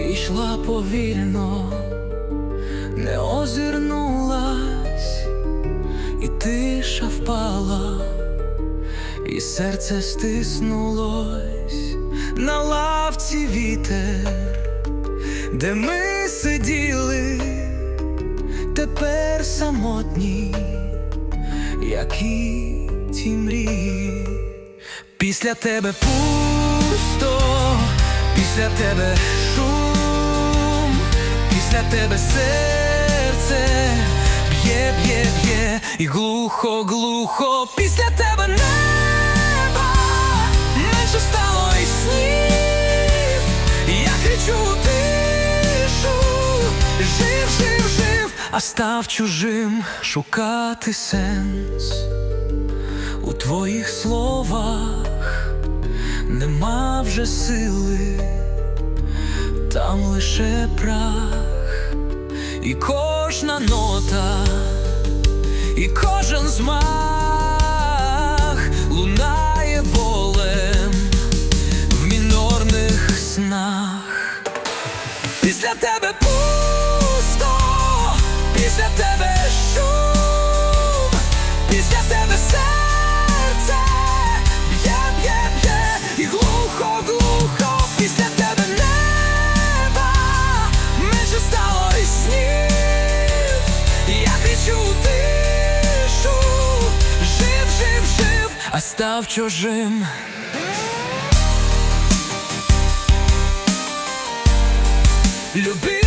йшла повільно, не озирнулась, і тиша впала, і серце стиснулось на лавці вітер, де ми сиділи, тепер самотні, які ті мрії. Після тебе пусто, після тебе тебе серце. Б'є, б'є, б'є, і глухо, глухо, після тебе неба менше стало і снів. Я кричу тишу, жив, жив, жив, а став чужим шукати сенс. У твоїх словах нема вже сили, там лише прах, і кожна нота, і кожен змах лунає болем в мінорних снах. Після тебе а став чужим. Люби